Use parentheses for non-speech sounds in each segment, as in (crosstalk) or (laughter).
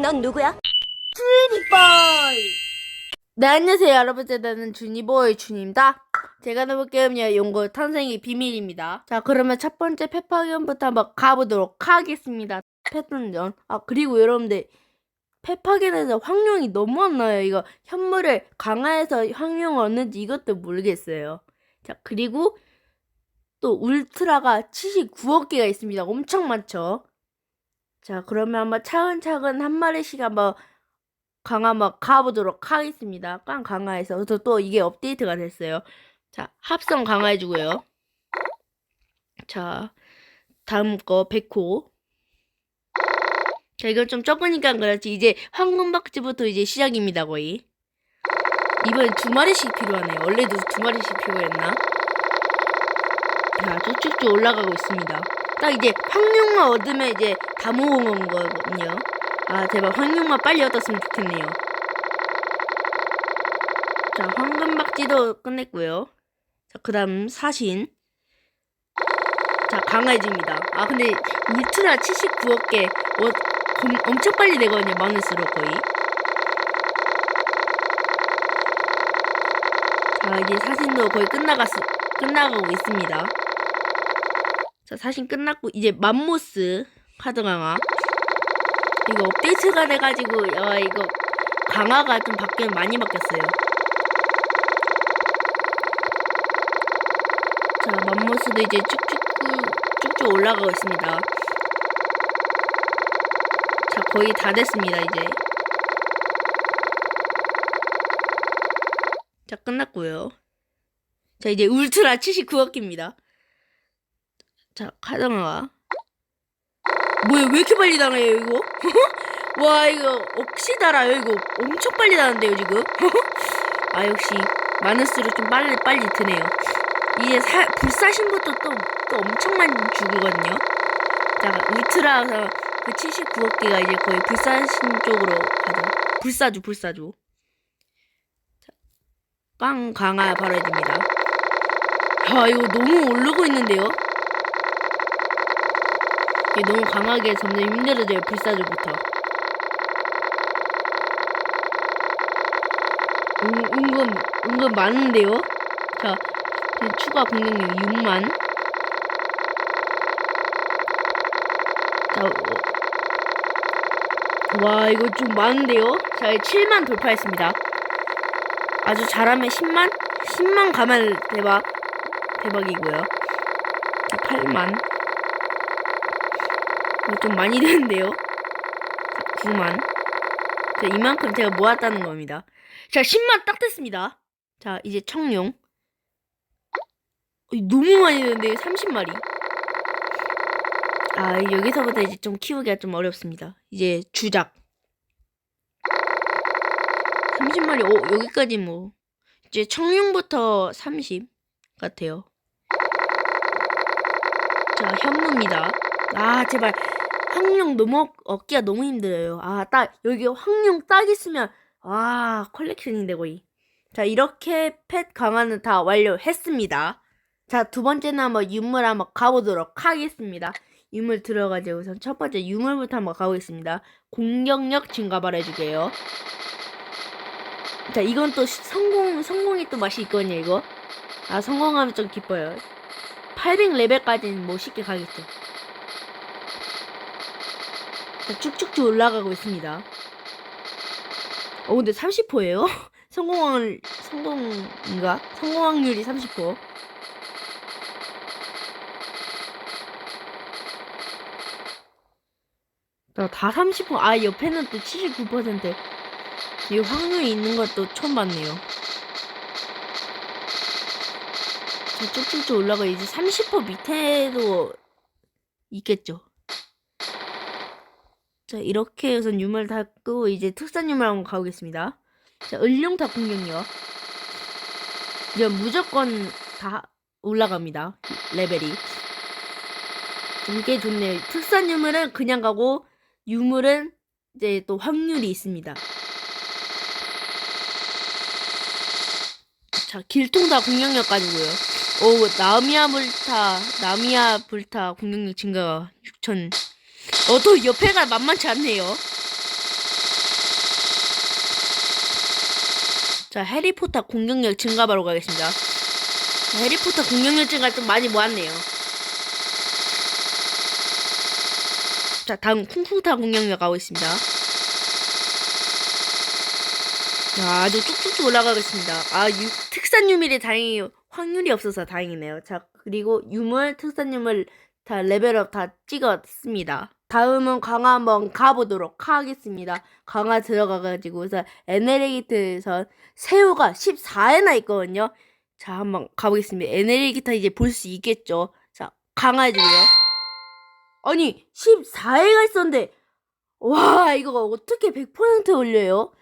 넌 누구야? 주니보이. 네 안녕하세요 여러분 저는 주니보이 준입니다. 제가 해볼 게임이요 용거 탄생의 비밀입니다. 자 그러면 첫 번째 페파견부터 한번 가보도록 하겠습니다. 패턴전 아 그리고 여러분들 페파견에서 황룡이 너무 안 나요. 이거 현물을 강화해서 황룡을 얻는지 이것도 모르겠어요. 자 그리고 또 울트라가 79억 개가 있습니다. 엄청 많죠 자 그러면 한번 차근차근 한 마리씩 한번 강화 한번 가보도록 하겠습니다. 꽝 강화해서 또 이게 업데이트가 됐어요. 자 합성 강화해주고요. 자 다음 거 백호. 자 이건 좀 적으니까 그렇지 이제 황금박쥐부터 이제 시작입니다 거의. 이번엔 두 마리씩 필요하네요. 원래도 두 마리씩 필요했나? 자 쭉쭉쭉 올라가고 있습니다. 딱 이제 황룡만 얻으면 이제 다 모은 거거든요. 아 제발 황룡만 빨리 얻었으면 좋겠네요. 자 황금박쥐도 끝냈고요. 자 그다음 사신. 자 강해집니다. 아 근데 울트라 79억 개 어, 검- 엄청 빨리 되거든요. 많을수록 거의. 자 이제 사신도 거의 끝나갔 끝나가고 있습니다. 자 사신 끝났고 이제 맘모스 카드 강화. 이거 업데이트가 돼가지고 어, 이거 강화가 좀 바뀌면 많이 바뀌었어요. 자 맘모스도 이제 쭉쭉 쭉쭉 올라가고 있습니다. 자 거의 다 됐습니다 이제. 자 끝났고요. 자 이제 울트라 79억입니다. 자 카드강화. 뭐야 왜 이렇게 빨리 달아요 이거? (laughs) 와 이거 억시 달아요 이거 엄청 빨리 다는데요 지금? (laughs) 아 역시 많을수록 좀 빨리 빨리 드네요. 이제 사, 불사신부터 또, 또 엄청 많이 죽이거든요. 자 울트라 그 79억 개가 이제 거의 불사신 쪽으로 가죠. 불사조. 자, 빵 강화 바로 해줍니다. 아 이거 너무 오르고 있는데요? 이게 너무 강하게 점점 힘들어져요 불사조부터. 은, 은근 은근 많은데요? 자 추가 공격력 6만. 자 어, 와 이거 좀 많은데요? 자 7만 돌파했습니다. 아주 잘하면 10만? 10만 가면 대박 대박이고요. 자 8만. 이거 좀 많이 (laughs) 되는데요. 9만. 자, 이만큼 제가 모았다는 겁니다. 자, 10만 딱 됐습니다. 자, 이제 청룡. 어, 너무 많이 되는데 30마리. 아, 여기서부터 이제 좀 키우기가 좀 어렵습니다. 이제 주작. 30마리, 오, 여기까지 뭐. 이제 청룡부터 30 같아요. 자, 현무입니다. 아, 제발. 황룡 너무 얻- 얻기가 너무 힘들어요. 아, 딱 여기 황룡 딱 있으면 아, 컬렉션인데 거의. 자, 이렇게 펫 강화는 다 완료했습니다. 자, 두 번째는 한번 유물 한번 가보도록 하겠습니다. 유물 들어가지고 우선 첫 번째 유물부터 한번 가보겠습니다. 공격력 증가 발해주게요. 자, 이건 또 시- 성공, 성공이 또 맛이 있거든요, 이거. 아, 성공하면 좀 기뻐요. 800레벨까지는 뭐 쉽게 가겠죠. 자, 쭉쭉쭉 올라가고 있습니다. 어, 근데 30%예요? (laughs) 성공을, 성공인가? 성공 확률이 30%. 자, 다 30%. 아, 옆에는 또 79%. 이 확률이 있는 것도 처음 봤네요. 자, 쭉쭉쭉 올라가. 이제 30% 밑에도 있겠죠. 자, 이렇게 해서 유물 닫고 이제 특산 유물 한번 가보겠습니다. 자, 을룡타 공격력. 이제 무조건 다 올라갑니다. 레벨이. 이게 좋네요. 특산 유물은 그냥 가고 유물은 이제 또 확률이 있습니다. 자, 길통타 공격력까지고요. 오, 나미아 불타, 나미아 불타 공격력 증가가 6천. 어또 옆에가 만만치 않네요. 자 해리포터 공격력 증가 바로 가겠습니다. 해리포터 공격력 증가 좀 많이 모았네요. 자 다음 쿵쿵타 공격력 가고 있습니다. 자 아주 쭉쭉쭉 올라가겠습니다. 아 유, 특산 유밀이 다행히 확률이 없어서 다행이네요. 자 그리고 유물 특산 유물 다 레벨업 다 찍었습니다. 다음은 강화 한번 가보도록 하겠습니다. 강화 들어가가지고서 에네르기트에서 새우가 14회나 있거든요. 자, 한번 가보겠습니다. 에네르기타 이제 볼 수 있겠죠. 자, 강화해주고요. 아니, 14회가 있었는데, 와, 이거 어떻게 100% 올려요?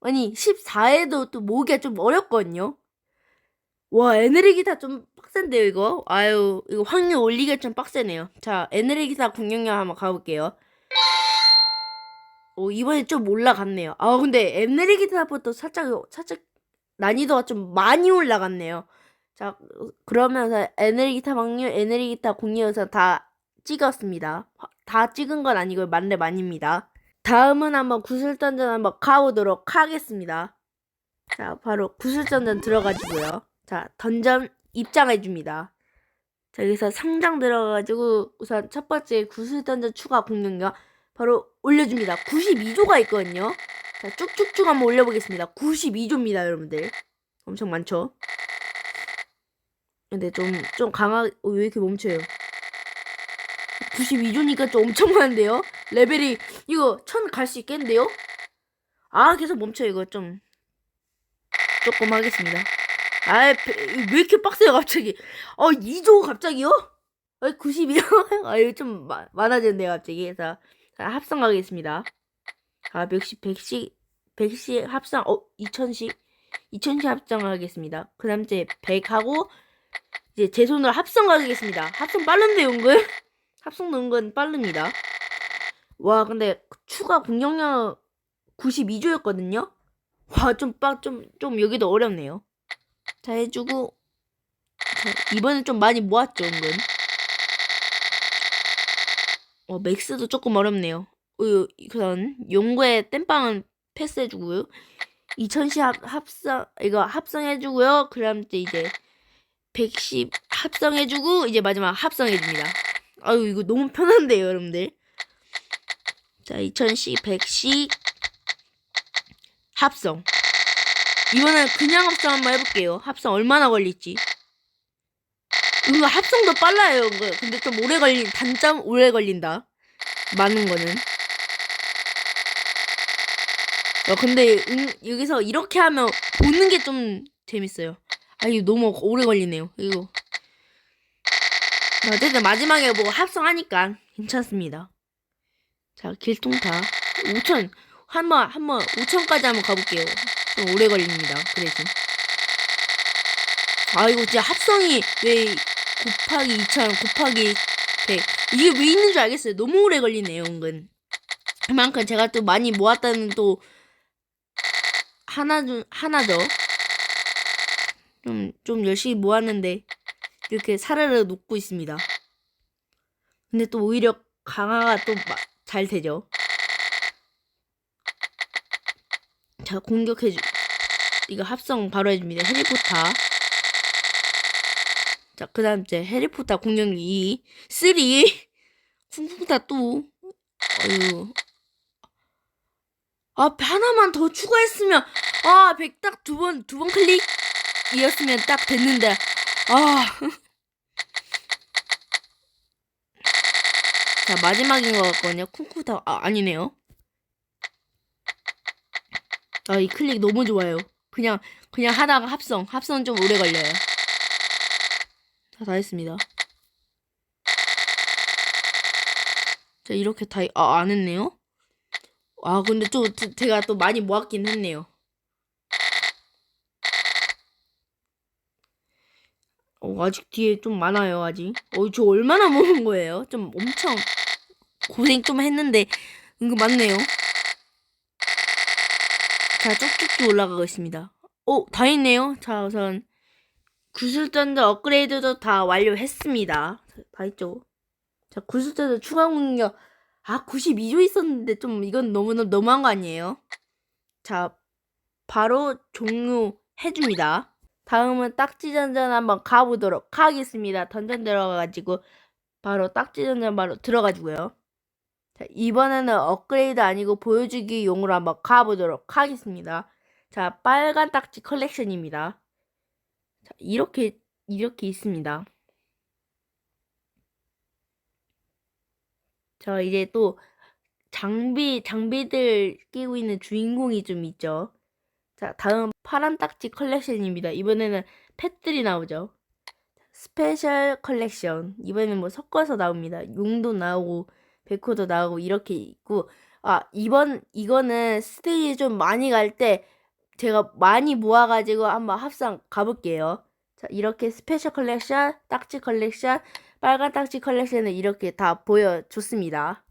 아니 14회도 또 모으기가 좀 어렵거든요. 와 에너지기사 좀 빡센데요 이거. 아유 이거 확률 올리기가 좀 빡세네요. 자 에너지기사 공격력 한번 가볼게요. 오 이번에 좀 올라갔네요. 아 근데 에너지기사부터 살짝 살짝 난이도가 좀 많이 올라갔네요. 자 그러면서 에너지기타 확률 에너지기타 공격에서 다 찍었습니다. 다 찍은 건 아니고 만렙 아닙니다. 다음은 한번 구슬전전 한번 가보도록 하겠습니다. 자, 바로 구슬전전 들어가지고요. 자, 던전 입장해 줍니다. 자, 여기서 상장 들어가가지고 우선 첫 번째 구슬전전 추가 공격력 바로 올려줍니다. 92조가 있거든요. 자, 쭉쭉쭉 한번 올려보겠습니다. 92조입니다, 여러분들. 엄청 많죠? 근데 좀, 좀 강하, 어, 왜 이렇게 멈춰요? 92조니까 좀 엄청 많은데요? 레벨이 이거 천갈수 있겠는데요? 아 계속 멈춰 이거 좀 조금 하겠습니다. 아왜 이렇게 빡세요 갑자기? 어 2조 갑자기요? 아 92조? (laughs) 아 이거 좀 마, 많아졌네요 갑자기. 그래서 자, 합성하겠습니다. 아 100씩 100씩 100씩 합성 어 2000씩 2000씩 합성하겠습니다. 그 다음 이제 100하고 이제 제 손으로 합성하겠습니다. 합성 빠른데 은근? (laughs) 합성 넣은 건 빠릅니다. 와, 근데 추가 공격력 92조였거든요? 와, 좀 빡, 좀, 좀 여기도 어렵네요. 자, 해주고. 자, 이번엔 좀 많이 모았죠, 은근. 어, 맥스도 조금 어렵네요. 어, 우선, 용구의 땜빵은 패스해주고요. 2000시 합, 합성, 이거 합성해주고요. 그 다음 이제 110 합성해주고, 이제 마지막 합성해줍니다. 아유, 이거 너무 편한데요, 여러분들. 자, 2000씩, 100씩 합성. 이번엔 그냥 합성 한번 해볼게요. 합성 얼마나 걸릴지. 이거 합성도 빨라요. 근데 좀 오래 걸린, 단점 오래 걸린다. 많은 거는. 어, 근데 음, 여기서 이렇게 하면 보는 게 좀 재밌어요. 아, 이거 너무 오래 걸리네요. 이거. 어쨌든 마지막에 뭐 합성하니까 괜찮습니다. 자, 길통타. 5천. 한번, 한번, 5천까지 한번 가볼게요. 좀 오래 걸립니다. 그 대신. 아, 이거 진짜 합성이 왜 곱하기 2천, 곱하기 100. 이게 왜 있는 줄 알겠어요. 너무 오래 걸리네요, 은근. 그만큼 제가 또 많이 모았다는 또, 하나, 좀, 하나죠. 좀, 좀 열심히 모았는데, 이렇게 사르르 녹고 있습니다. 근데 또 오히려 강화가 또 잘 되죠. 자, 공격해 주. 이거 합성 바로 해줍니다. 해리포터. 자, 그 다음 이제 해리포터 공격력 2. 3. 쿵쿵타 또. 어휴. 아, 하나만 더 추가했으면. 아, 백딱 두 번, 두 번 클릭이었으면 딱 됐는데. 아. (laughs) 자, 마지막인 것 같거든요. 쿵쿵타, 아, 아니네요. 아, 이 클릭 너무 좋아요. 그냥, 그냥 하다가 합성. 합성 좀 오래 걸려요. 자, 다 했습니다. 자, 이렇게 다, 아, 안 했네요? 아, 근데 또, 제가 또 많이 모았긴 했네요. 어, 아직 뒤에 좀 많아요, 아직. 어, 저 얼마나 모은 거예요? 좀 엄청 고생 좀 했는데, 은근 많네요. 자, 쭉쭉쭉 올라가고 있습니다. 오, 다 했네요. 자, 우선, 구슬전자 업그레이드도 다 완료했습니다. 자, 다 했죠. 자, 구슬전자 추가 공격. 아, 92조 있었는데 좀 이건 너무, 너무한 거 아니에요? 자, 바로 종료해줍니다. 다음은 딱지전전 한번 가보도록 하겠습니다. 던전 들어가가지고 바로 딱지전전 바로 들어가지고요. 자, 이번에는 업그레이드 아니고 보여주기 용으로 한번 가보도록 하겠습니다. 자, 빨간 딱지 컬렉션입니다. 자, 이렇게, 이렇게 있습니다. 저 이제 또 장비, 장비들 끼고 있는 주인공이 좀 있죠. 자, 다음 파란 딱지 컬렉션입니다. 이번에는 펫들이 나오죠. 스페셜 컬렉션. 이번에는 뭐 섞어서 나옵니다. 용도 나오고, 백호도 나오고, 이렇게 있고. 아, 이번, 이거는 스테이지 좀 많이 갈 때 제가 많이 모아가지고 한번 합성 가볼게요. 자, 이렇게 스페셜 컬렉션, 딱지 컬렉션, 빨간 딱지 컬렉션을 이렇게 다 보여줬습니다.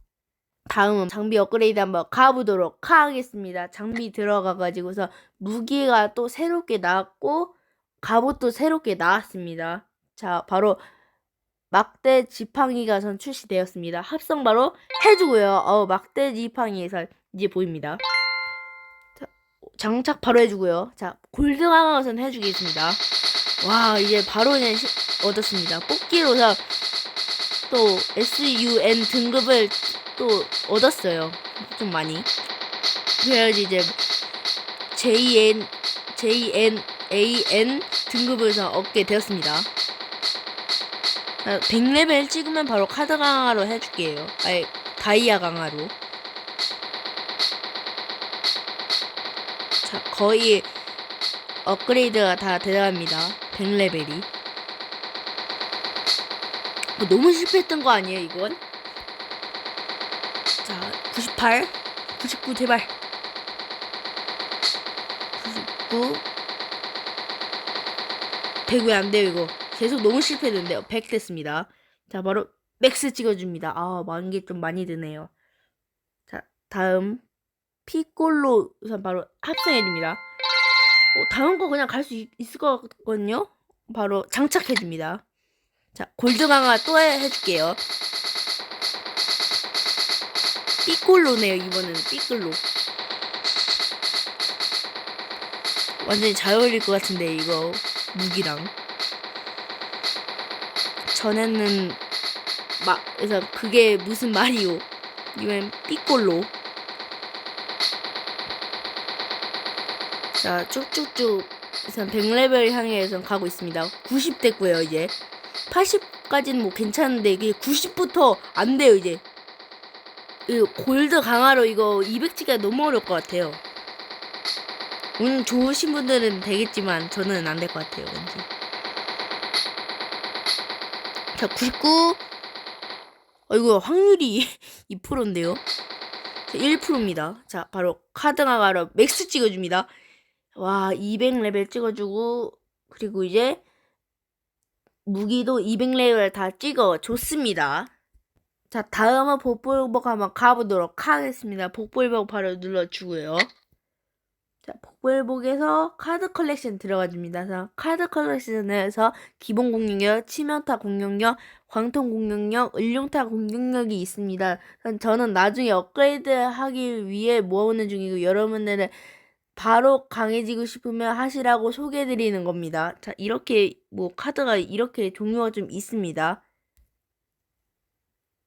다음은 장비 업그레이드 한번 가보도록 하겠습니다. 장비 들어가가지고서 무기가 또 새롭게 나왔고 갑옷도 새롭게 나왔습니다. 자, 바로 막대 지팡이가 전 출시되었습니다. 합성 바로 해주고요. 어, 막대 지팡이에서 이제 보입니다. 자, 장착 바로 해주고요. 자, 골드 강화선 해주겠습니다. 와, 이제 바로 그냥 시- 얻었습니다. 뽑기로서 또 SUN 등급을 또 얻었어요. 좀 많이. 그래야지 이제 JN, JNAN 등급에서 얻게 되었습니다. 자, 100레벨 찍으면 바로 카드 강화로 해줄게요. 아니, 다이아 강화로. 자, 거의 업그레이드가 다 들어갑니다. 100레벨이. 뭐 너무 실패했던 거 아니에요, 이건? 자, 98, 99 제발. 99. 100 왜 안 돼요, 이거? 계속 너무 실패했는데요. 100 됐습니다. 자, 바로 맥스 찍어줍니다. 아, 게좀 많이 드네요. 자, 다음. 피콜로 우선 바로 합성해줍니다. 어, 다음 거 그냥 갈 수 있을 것 같거든요? 바로 장착해줍니다. 자, 골드 강화 또 해, 해줄게요. 삐꼴로네요, 이번에는 삐꼴로. 완전히 잘 어울릴 것 같은데, 이거, 무기랑. 전에는, 막, 그래서 그게 무슨 말이오. 이번엔 삐꼴로. 자, 쭉쭉쭉, 우선 100레벨 향해 선 가고 있습니다. 90 됐고요, 이제. 80까지는 뭐 괜찮은데, 이게 90부터 안 돼요, 이제. 이 골드 강화로 이거 200치기가 너무 어려울 것 같아요. 운 좋으신 분들은 되겠지만 저는 안 될 것 같아요. 왠지. 자, 99. 어, 이거 확률이 (laughs) 2%인데요. 자, 1%입니다. 자, 바로 카드 강화로 맥스 찍어줍니다. 와, 200레벨 찍어주고, 그리고 이제 무기도 200레벨 다 찍어줬습니다. 자, 다음은 복불복 한번 가보도록 하겠습니다. 복불복 바로 눌러주고요. 자, 복불복에서 카드 컬렉션 들어가줍니다. 자, 카드 컬렉션에서 기본 공격력, 치명타 공격력, 광통 공격력, 을룡타 공격력이 있습니다. 저는 나중에 업그레이드 하기 위해 모으는 중이고 여러분들은 바로 강해지고 싶으면 하시라고 소개해드리는 겁니다. 자, 이렇게 뭐 카드가 이렇게 종류가 좀 있습니다.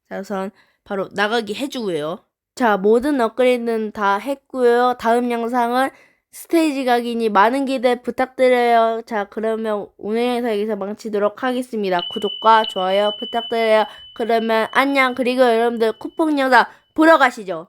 자, 우선 바로 나가기 해주고요. 자, 모든 업그레이드는 다 했고요. 다음 영상은 스테이지 각이니 많은 기대 부탁드려요. 자, 그러면 오늘 영상 여기서 마치도록 하겠습니다. 구독과 좋아요 부탁드려요. 그러면 안녕. 그리고 여러분들 쿠폰 영상 보러 가시죠.